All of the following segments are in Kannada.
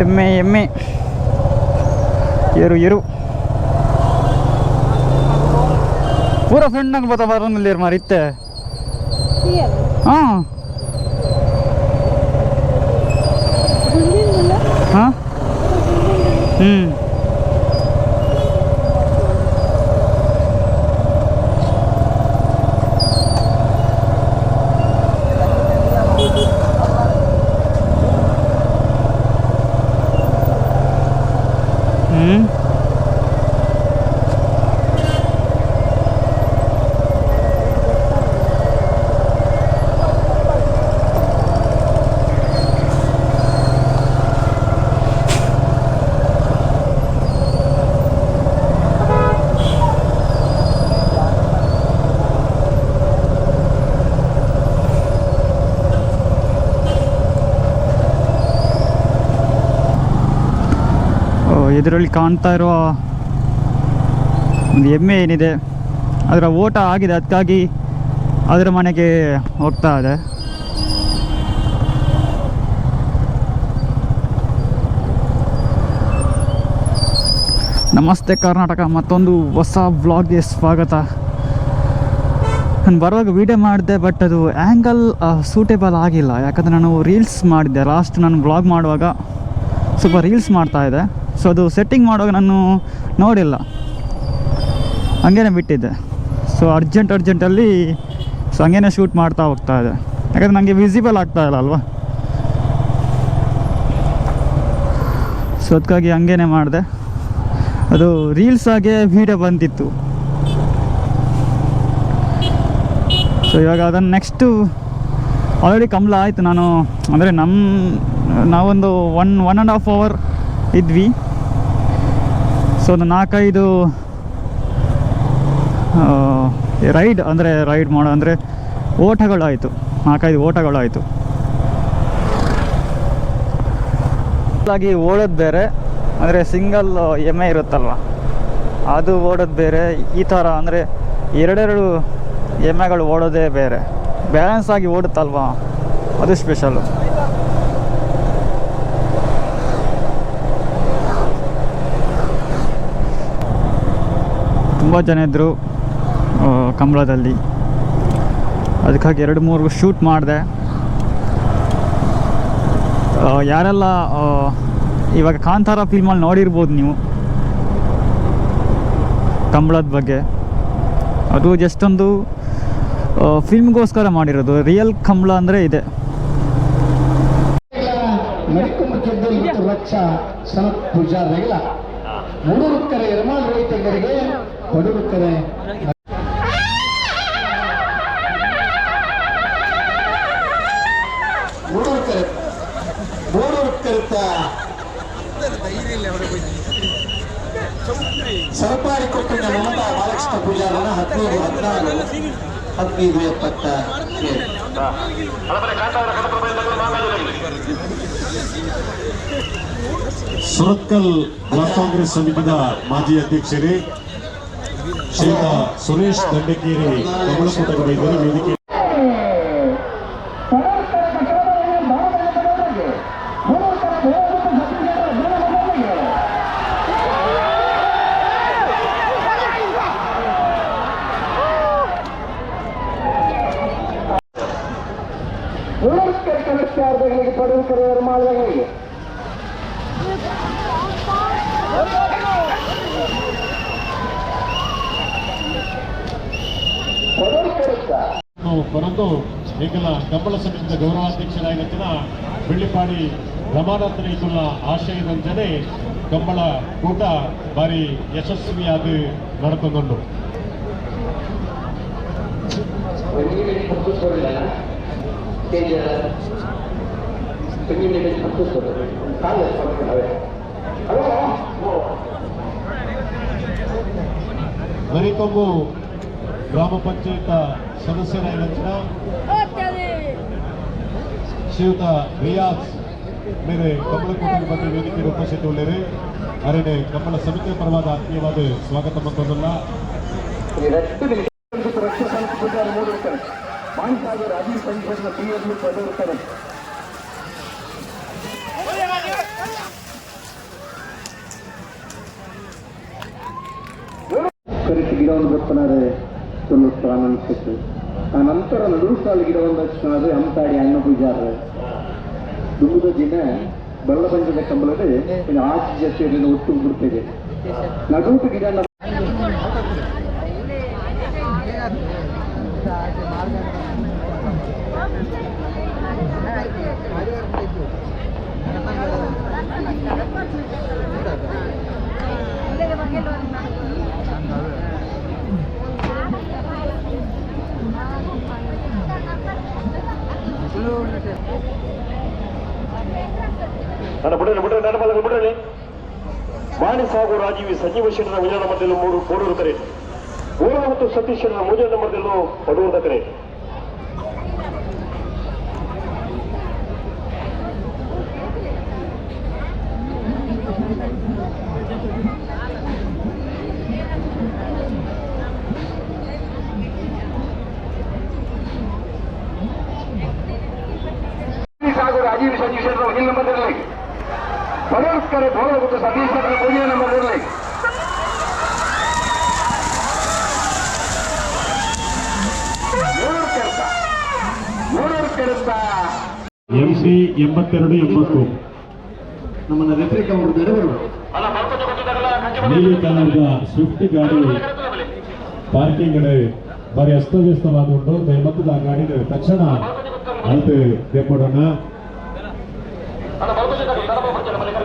ಎಮ್ಮೆ ಎಮ್ಮೆ ಏರು ಏರು ಪೂರ ಸಣ್ಣಗೆ ಬತ್ತ ಬರೋನಲ್ಲಿ ಮಾರಿತ್ತೆ ಹಾಂ. ಹಾಂ? ಹ್ಞೂ ಹ್ಞೂ ಇದರಲ್ಲಿ ಕಾಣ್ತಾ ಇರುವ ಒಂದು ಎಮ್ಮೆ ಏನಿದೆ, ಅದರ ಓಟ ಆಗಿದೆ, ಅದಕ್ಕಾಗಿ ಅದರ ಮನೆಗೆ ಹೋಗ್ತಾ ಇದೆ. ನಮಸ್ತೆ ಕರ್ನಾಟಕ, ಮತ್ತೊಂದು ಹೊಸ ವ್ಲಾಗ್ಗೆ ಸ್ವಾಗತ. ನಾನು ಬರುವಾಗ ವೀಡಿಯೋ ಮಾಡಿದೆ ಬಟ್ ಅದು ಆ್ಯಂಗಲ್ ಸೂಟೇಬಲ್ ಆಗಿಲ್ಲ. ಯಾಕಂದರೆ ನಾನು ರೀಲ್ಸ್ ಮಾಡಿದ್ದೆ. ಲಾಸ್ಟ್ ನಾನು ಬ್ಲಾಗ್ ಮಾಡುವಾಗ ಸ್ವಲ್ಪ ರೀಲ್ಸ್ ಮಾಡ್ತಾ ಇದ್ದೆ. ಸೊ ಅದು ಸೆಟ್ಟಿಂಗ್ ಮಾಡುವಾಗ ನಾನು ನೋಡಿಲ್ಲ. ಹಂಗೇನೆ ಬಿಟ್ಟಿದ್ದೆ. ಸೊ ಅರ್ಜೆಂಟ್ ಅರ್ಜೆಂಟಲ್ಲಿ ಸೊ ಹಂಗೇನೆ ಶೂಟ್ ಮಾಡ್ತಾ ಹೋಗ್ತಾ ಇದೆ ಯಾಕಂದರೆ ನನಗೆ ವಿಸಿಬಲ್ ಆಗ್ತಾ ಇಲ್ಲ ಅಲ್ವಾ? ಸೊ ಅದಕ್ಕಾಗಿ ಹಂಗೇನೆ ಮಾಡಿದೆ. ಅದು ರೀಲ್ಸ್ ಆಗೇ ವೀಡಿಯೋ ಬಂದಿತ್ತು. ಸೊ ಇವಾಗ ಅದನ್ನು ನೆಕ್ಸ್ಟು ಆಲ್ರೆಡಿ ಕಮಲ ಆಯಿತು. ನಾನು, ಅಂದರೆ ನಮ್ಮ ನಾವೊಂದು one one and half hour ಇದ್ವಿ. ಸೊ ಒಂದು ನಾಲ್ಕೈದು ರೈಡ್ ಅಂದರೆ ರೈಡ್ ಮಾಡೋ, ಅಂದರೆ ಓಟಗಳಾಯಿತು. ನಾಲ್ಕೈದು ಓಟಗಳಾಯಿತು. ಆಗಿ ಓಡೋದು ಬೇರೆ, ಅಂದರೆ ಸಿಂಗಲ್ ಎಮ್ಮೆ ಇರುತ್ತಲ್ವ? ಅದು ಓಡೋದು ಬೇರೆ, ಈ ಥರ ಅಂದರೆ ಎರಡೆರಡು ಎಮ್ಮೆಗಳು ಓಡೋದೇ ಬೇರೆ. ಬ್ಯಾಲೆನ್ಸ್ ಆಗಿ ಓಡುತ್ತಲ್ವ? ಅದು ಸ್ಪೆಷಲು ತುಂಬ ಜನ ಇದ್ದರು ಕಂಬಳದಲ್ಲಿ. ಅದಕ್ಕಾಗಿ ಎರಡು ಮೂರು ಶೂಟ್ ಮಾಡಿದೆ. ಯಾರೆಲ್ಲ ಇವಾಗ ಕಾಂತಾರ ಫಿಲ್ಮಲ್ಲಿ ನೋಡಿರ್ಬೋದು ನೀವು. ಕಂಬಳದ ಬಗ್ಗೆ. ಅದು ಜಸ್ಟ್ ಒಂದು ಫಿಲ್ಮ್ಗೋಸ್ಕರ ಮಾಡಿರೋದು. ರಿಯಲ್ ಕಂಬಳ ಅಂದರೆ ಇದೆ. ಮಡಿಕೊಂಬ ಮೂಡೂರುಕ್ಕರೆ ಎರಮಾಳ್ ರೈತರಿಗೆ ಕೊಡುಕ್ಕರೆ ಸರಕಾರಿ ಕೊಟ್ಟಿನ ಮಮತಾ ಬಾಲಕೃಷ್ಣ ಪೂಜಾರನ ಹದಿನೈದು ಹದಿನಾರು ಹದಿನೈದು ಎಪ್ಪತ್ತ ಏಳು. ಸುರತ್ಕಲ್ ಬ್ಲಾಕ್ ಕಾಂಗ್ರೆಸ್ ಸಮಿತಿದ ಮಾಜಿ ಅಧ್ಯಕ್ಷರೇ ಶ್ರೀಯುತ ಸುರೇಶ್ ದಂಡಕೇರಿ ಕಮಲಕೂಟದ ವೈದ್ಯರು ವೇದಿಕೆ ಕೆಲಸಗಾರಗಳಿಗೆ ಪಡೂರುಕ್ಕರೆ ಮಾಡಿದಂಗೆ ಪರಂತು ಈಗಲ ಕಂಬಳ ಸಮಿತಿಯ ಗೌರವಾಧ್ಯಕ್ಷರಾಗಿನ ಬೆಳ್ಳಿಪಾಡಿ ರಮಾನಾಥನೈತುಲ್ಲ ಆಶಯದಂತೆ ಕಂಬಳ ಕೂಟ ಬಾರಿ ಯಶಸ್ವಿಯಾಗಿ ನಡೆದುಕೊಂಡು ತೆಂಗಿನ ತಪ್ಪಿಸ್ಕೊಳ್ಳಿಲ್ಲ ತೆಂಗಿನ ತಪ್ಪಿಸ್ಕೊಳ್ಳಿ ಕಾಲ ಅವೇ ಹಲೋ ಮರಿಕೊಂಬು ಗ್ರಾಮ ಪಂಚಾಯತ್ ಸದಸ್ಯರಾಗಿನ ಶ್ರೀಯುತ ರಿಯಾಜ್ ಮೇಲೆ ಕಮಲ ಕೋಟೆ ಬಗ್ಗೆ ವೇದಿಕೆ ಉಪಸ್ಥಿತುಳ್ಳೇರಿ. ಅರಣ್ಯ ಕಮಲ ಸಮಿತಿಯ ಪರವಾದ ಆತ್ಮೀಯವಾದ ಸ್ವಾಗತ ಮತ್ತೊಂದಲ್ಲ ರಕ್ಷಾ ಸಂಸ್ಥೆ ಪೂಜಾರಿ ಮೂಡಿರ್ತಾರೆ ಗಿಡವನ್ನು ಸುಲಭ ಅನಿಸುತ್ತೆ ಆ ನಂತರ ನಡು ಸಾಲು ತಕ್ಷಣ ಅದು ಹಂತಾಡಿ ಅಣ್ಣ ಪೂಜಾರ ದುಂಬುದ ದಿನ ಬಲ್ಲ ಪಂಚದ ಕಂಬಳದೆ ಇನ್ನು ಆಚೆ ಜೊತೆಯಲ್ಲಿ ಒಟ್ಟು ಬಿಡ್ತೇವೆ ನಡುಟು ಗಿಡ ನಮ್ಮ ನನ್ನ ಬಿಡ್ರಿ ಬಿಡ್ರಿ, ನನ್ನ ಬಿಡ್ರಿ ಸಾಗು ರಾಜೀವಿ ಸಂಜೀವ ಶೆಟ್ಟರ ಮುಜಾನ ಮಧ್ಯದಲ್ಲಿ ಮೂರು ಕೋಡೂರು ಕರೆ. ಊರು ಮತ್ತು ಸತೀಶ್ ಶೆಟ್ಟರ ಮುಜಾನ ಮಧ್ಯದಲ್ಲೂ ಪಡುವಂತ ಕರೆ. ಸತೀಶ್ ಹಿಂದಿನ ನಂಬರ್ನಲ್ಲಿ ಪದೋಸ್ಕರ ಭೋಗ ಮತ್ತು ಸತೀಶ್ ಪೂಜೆ ನಂಬರ್ ಮೂರೂರು ಕೆರೆತ ಮೂರೂರು ಕೆರೆತ ಎಂ ಸಿ ಎಂಬತ್ತೆರಡು ಎಂಬತ್ತು. ನಮ್ಮನ್ನ ರೆಪ್ಲಿಕಾ ಅವರು ನೀಲಿ ಕಲರ್ದ ಸ್ವಿಫ್ಟ್ ಗಾಡಿ. ಪಾರ್ಕಿಂಗ್ ಬಾರಿ ಅಸ್ತವ್ಯಸ್ತವಾದ ಉಂಟು. ದಯಮತ್ತದ ಆ ಗಾಡಿ ತಕ್ಷಣ ಅಳತೆ ಬೇಕೊಡೋಣ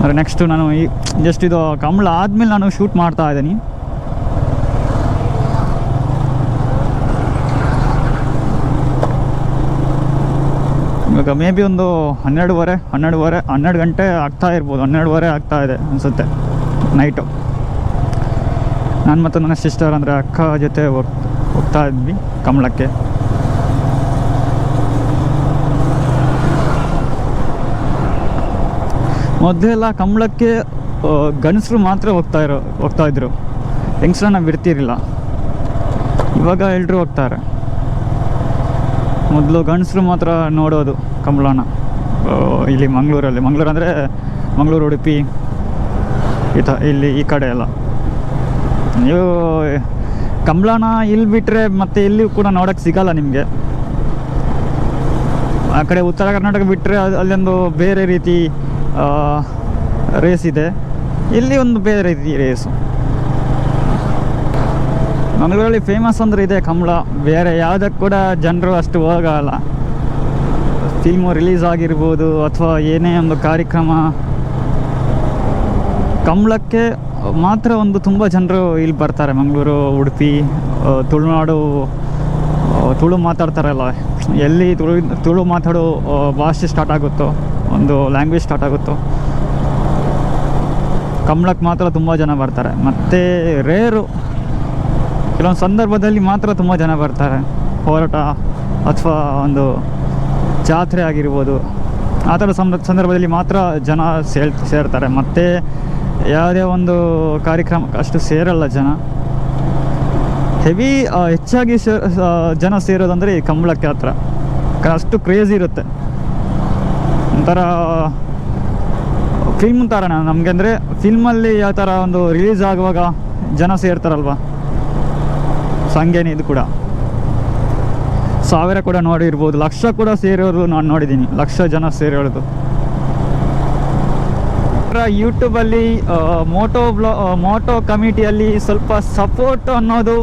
ಅಂದರೆ ನೆಕ್ಸ್ಟು ನಾನು ಈ ಜಸ್ಟ್ ಇದು ಕಂಬಳ ಆದಮೇಲೆ ನಾನು ಶೂಟ್ ಮಾಡ್ತಾ ಇದ್ದೀನಿ. ಇವಾಗ ಮೇ ಬಿ ಒಂದು ಹನ್ನೆರಡುವರೆ ಹನ್ನೆರಡುವರೆ, ಹನ್ನೆರಡು ಗಂಟೆ ಆಗ್ತಾ ಇರ್ಬೋದು, ಹನ್ನೆರಡುವರೆ ಆಗ್ತಾ ಇದೆ ಅನಿಸುತ್ತೆ ನೈಟು ನಾನು ಮತ್ತು ನನ್ನ ಸಿಸ್ಟರ್ ಅಂದರೆ ಅಕ್ಕ ಜೊತೆ ಹೋಗ್, ಹೋಗ್ತಾ ಇದ್ವಿ ಕಮಲಕ್ಕೆ. ಮೊದಲೆಲ್ಲ ಕಂಬಳಕ್ಕೆ ಗಂಡಸರು ಮಾತ್ರ ಹೋಗ್ತಾ ಇರೋ, ಹೋಗ್ತಾ ಇದ್ರು. ಹೆಂಗಸ್ರನ್ನ ಬಿಡ್ತಿರಲಿಲ್ಲ. ಇವಾಗ ಎಲ್ಲರೂ ಹೋಗ್ತಾರೆ. ಮೊದಲು ಗಂಡಸರು ಮಾತ್ರ ನೋಡೋದು ಕಂಬಳನ. ಇಲ್ಲಿ ಮಂಗಳೂರಲ್ಲಿ. ಮಂಗಳೂರು ಅಂದರೆ ಮಂಗಳೂರು, ಉಡುಪಿ, ಈ ತ, ಇಲ್ಲಿ ಈ ಕಡೆ ಎಲ್ಲ. ನೀವು, ಕಂಬಳನ ಇಲ್ಲಿ ಬಿಟ್ಟರೆ ಮತ್ತೆ ಎಲ್ಲಿಯೂ ಕೂಡ ನೋಡೋಕ್ಕೆ ಸಿಗಲ್ಲ ನಿಮಗೆ. ಆ ಕಡೆ ಉತ್ತರ ಕರ್ನಾಟಕ ಬಿಟ್ಟರೆ ಅಲ್ಲೊಂದು ಬೇರೆ ರೀತಿ ರೇಸ್ ಇದೆ. ಇಲ್ಲಿ ಒಂದು ಬೇರೆ ರೀತಿ ರೇಸು ಮಂಗಳೂರಲ್ಲಿ ಫೇಮಸ್ ಅಂದರೆ ಇದೆ ಕಂಬಳ ಬೇರೆ ಯಾವುದಕ್ಕೆ ಕೂಡ ಜನರು ಅಷ್ಟು ಹೋಗಲ್ಲ. ಫಿಲ್ಮು ರಿಲೀಸ್ ಆಗಿರ್ಬೋದು ಅಥವಾ ಏನೇ ಒಂದು ಕಾರ್ಯಕ್ರಮ. ಕಂಬಳಕ್ಕೆ ಮಾತ್ರ ಒಂದು ತುಂಬ ಜನರು ಇಲ್ಲಿ ಬರ್ತಾರೆ. ಮಂಗಳೂರು, ಉಡುಪಿ ತುಳುನಾಡು ತುಳು ಮಾತಾಡ್ತಾರಲ್ಲ. ಎಲ್ಲಿ ತುಳು ತುಳು ಮಾತಾಡೋ ಭಾಷೆ ಸ್ಟಾರ್ಟ್ ಆಗುತ್ತೋ ಒಂದು ಲ್ಯಾಂಗ್ವೇಜ್ ಸ್ಟಾರ್ಟ್ ಆಗುತ್ತೋ? ಕಂಬಳಕ್ಕೆ ಮಾತ್ರ ತುಂಬ ಜನ ಬರ್ತಾರೆ. ಮತ್ತು ರೇರು, ಕೆಲವೊಂದು ಸಂದರ್ಭದಲ್ಲಿ ಮಾತ್ರ ತುಂಬ ಜನ ಬರ್ತಾರೆ. ಹೋರಾಟ ಅಥವಾ ಒಂದು ಜಾತ್ರೆ ಆಗಿರ್ಬೋದು, ಆ ಥರ ಸಂದ, ಸಂದರ್ಭದಲ್ಲಿ ಮಾತ್ರ ಜನ ಸೇಲ್ ಸೇರ್ತಾರೆ. ಮತ್ತು ಯಾವುದೇ ಒಂದು ಕಾರ್ಯಕ್ರಮಕ್ಕೆ ಅಷ್ಟು ಸೇರಲ್ಲ ಜನ. ಹೆವಿ ಹೆಚ್ಚಾಗಿ ಸೇ ಜನ ಸೇರೋದಂದರೆ ಈ ಕಂಬಳಕ್ಕೆ ಹತ್ರ. ಅಷ್ಟು ಕ್ರೇಜ್ ಇರುತ್ತೆ. ಒಂಥರ ಫಿಲ್ಮ್ ಥರ ನಮಗೆ ಅಂದರೆ ಫಿಲ್ಮಲ್ಲಿ ಯಾವ ಥರ ಒಂದು ರಿಲೀಸ್ ಆಗುವಾಗ ಜನ ಸೇರ್ತಾರಲ್ವ? ಸೊ ಇದು ಕೂಡ. ಸಾವಿರ ಕೂಡ ನೋಡಿರ್ಬೋದು. ಲಕ್ಷ ಕೂಡ ಸೇರೋರು ನಾನು ನೋಡಿದ್ದೀನಿ. ಲಕ್ಷ ಜನ ಸೇರೋದು ಯೂಟ್ಯೂಬಲ್ಲಿ ಮೋಟೋ ಬ್ಲಾ ಮೋಟೋ ಕಮಿಟಿಯಲ್ಲಿ ಸ್ವಲ್ಪ ಸಪೋರ್ಟ್ ಅನ್ನೋದು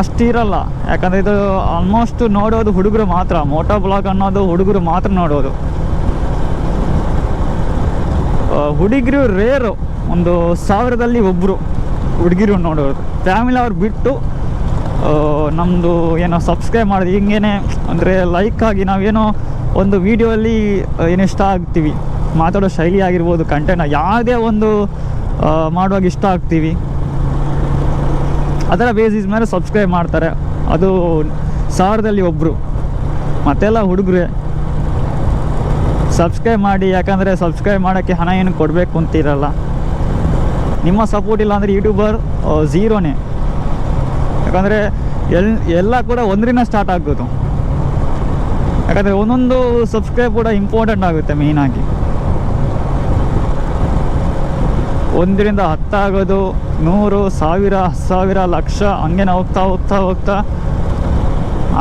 ಅಷ್ಟಿರಲ್ಲ ಯಾಕಂದರೆ ಇದು ಆಲ್ಮೋಸ್ಟ್ ನೋಡೋದು ಹುಡುಗರು ಮಾತ್ರ. ಮೋಟೋ ಬ್ಲಾಗ್ ಅನ್ನೋದು ಹುಡುಗರು ಮಾತ್ರ ನೋಡೋದು. ಹುಡುಗರು ರೇರು ಒಂದು ಸಾವಿರದಲ್ಲಿ ಒಬ್ಬರು ಹುಡುಗಿರು ನೋಡೋದು. ಫ್ಯಾಮಿಲಿ ಅವ್ರು ಬಿಟ್ಟು ನಮ್ಮದು ಏನೋ ಸಬ್ಸ್ಕ್ರೈಬ್ ಮಾಡೋದು. ಹಿಂಗೇನೆ ಅಂದರೆ ಲೈಕ್ ಆಗಿ ನಾವೇನೋ ಒಂದು ವೀಡಿಯೋಲ್ಲಿ ಏನು ಇಷ್ಟ ಆಗ್ತೀವಿ. ಮಾತಾಡೋ ಶೈಲಿ ಆಗಿರ್ಬೋದು ಕಂಟೆಂಟ್ ಯಾವುದೇ ಒಂದು ಮಾಡುವಾಗ ಇಷ್ಟ ಆಗ್ತೀವಿ. ಅದರ ಬೇಸಿಸ್ ಮೇಲೆ ಸಬ್ಸ್ಕ್ರೈಬ್ ಮಾಡ್ತಾರೆ. ಅದು ಸಾವಿರದಲ್ಲಿ ಒಬ್ಬರು ಮತ್ತೆಲ್ಲ ಹುಡುಗರೇ. ಸಬ್ಸ್ಕ್ರೈಬ್ ಮಾಡಿ, ಯಾಕಂದರೆ ಸಬ್ಸ್ಕ್ರೈಬ್ ಮಾಡೋಕ್ಕೆ ಹಣ ಏನು ಕೊಡಬೇಕು ಅಂತಿರಲ್ಲ ನಿಮ್ಮ ಸಪೋರ್ಟ್ ಇಲ್ಲ ಅಂದರೆ ಯೂಟ್ಯೂಬರ್ ಝೀರೋನೇ ಯಾಕಂದರೆ ಎಲ್, ಎಲ್ಲ ಕೂಡ ಒಂದರಿಂದ ಸ್ಟಾರ್ಟ್ ಆಗ್ಬೋದು. ಯಾಕಂದರೆ ಒಂದೊಂದು ಸಬ್ಸ್ಕ್ರೈಬ್ ಕೂಡ ಇಂಪಾರ್ಟೆಂಟ್ ಆಗುತ್ತೆ ಮೇಯ್ನಾಗಿ ಒಂದರಿಂದ ಹತ್ತಾಗೋದು ನೂರು, ಸಾವಿರ ಸಾವಿರ ಲಕ್ಷ, ಹಂಗೆ ಹೋಗ್ತಾ ಹೋಗ್ತಾ ಹೋಗ್ತಾ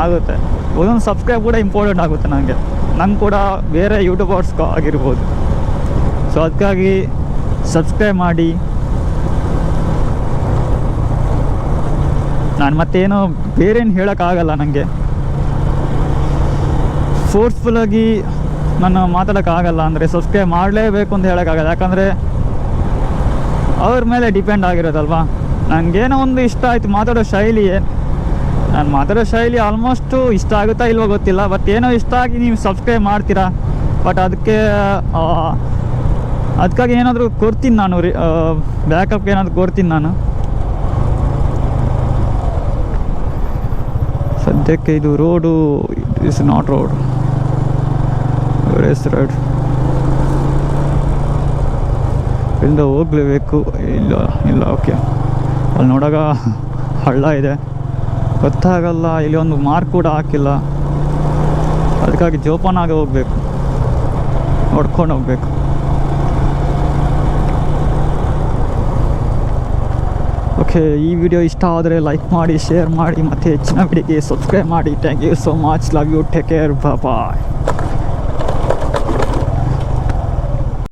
ಆಗುತ್ತೆ. ಒಂದೊಂದು ಸಬ್ಸ್ಕ್ರೈಬ್ ಕೂಡ ಇಂಪಾರ್ಟೆಂಟ್ ಆಗುತ್ತೆ ನನಗೆ ನಂಗೆ ಕೂಡ ಬೇರೆ ಯೂಟ್ಯೂಬರ್ಸ್ ಆಗಿರ್ಬೋದು. ಸೊ ಅದಕ್ಕಾಗಿ ಸಬ್ಸ್ಕ್ರೈಬ್ ಮಾಡಿ. ನಾನು ಮತ್ತೇನು ಬೇರೇನು ಹೇಳೋಕ್ಕಾಗಲ್ಲ ನನಗೆ ಫೋರ್ಸ್ಫುಲ್ಲಾಗಿ ನಾನು ಮಾತಾಡೋಕ್ಕಾಗಲ್ಲ ಅಂದರೆ ಸಬ್ಸ್ಕ್ರೈಬ್ ಮಾಡಲೇಬೇಕು ಅಂತ ಹೇಳೋಕ್ಕಾಗಲ್ಲ. ಯಾಕಂದರೆ ಅವ್ರ ಮೇಲೆ ಡಿಪೆಂಡ್ ಆಗಿರೋದಲ್ವಾ? ನನಗೇನೋ ಒಂದು ಇಷ್ಟ ಆಯಿತು ಮಾತಾಡೋ ಶೈಲಿ ನಾನು ಮಾತಾಡೋ ಶೈಲಿ ಆಲ್ಮೋಸ್ಟು ಇಷ್ಟ ಆಗುತ್ತಾ ಇಲ್ವೋ ಗೊತ್ತಿಲ್ಲ ಬಟ್ ಏನೋ ಇಷ್ಟ ಆಗಿ ನೀವು ಸಬ್ಸ್ಕ್ರೈಬ್ ಮಾಡ್ತೀರಾ? ಬಟ್ ಅದಕ್ಕೆ ಅದಕ್ಕಾಗಿ ಏನಾದರೂ ಕೊಡ್ತೀನಿ ನಾನು ಬ್ಯಾಕಪ್ಗೆ ಏನಾದರೂ ಕೊಡ್ತೀನಿ ನಾನು. ಸದ್ಯಕ್ಕೆ ಇದು road it is not road road ಇಲ್ಲಿಂದ ಹೋಗ್ಲೇಬೇಕು? ಇಲ್ಲ ಇಲ್ಲ ಓಕೆ ಅಲ್ಲಿ ನೋಡಾಗ ಹಳ್ಳ ಇದೆ. ಗೊತ್ತಾಗಲ್ಲ, ಇಲ್ಲಿ ಒಂದು ಮಾರ್ಕ್ ಕೂಡ ಹಾಕಿಲ್ಲ. ಅದಕ್ಕಾಗಿ ಜೋಪಾನಾಗಿ ಹೋಗ್ಬೇಕು. ನೋಡ್ಕೊಂಡು ಹೋಗ್ಬೇಕು. ಓಕೆ ಈ ವಿಡಿಯೋ ಇಷ್ಟ ಆದರೆ ಲೈಕ್ ಮಾಡಿ ಶೇರ್ ಮಾಡಿ, ಮತ್ತು ಹೆಚ್ಚಿನ ವಿಡಿಯೋಗೆ ಸಬ್ಸ್ಕ್ರೈಬ್ ಮಾಡಿ. Thank you so much love you take care bye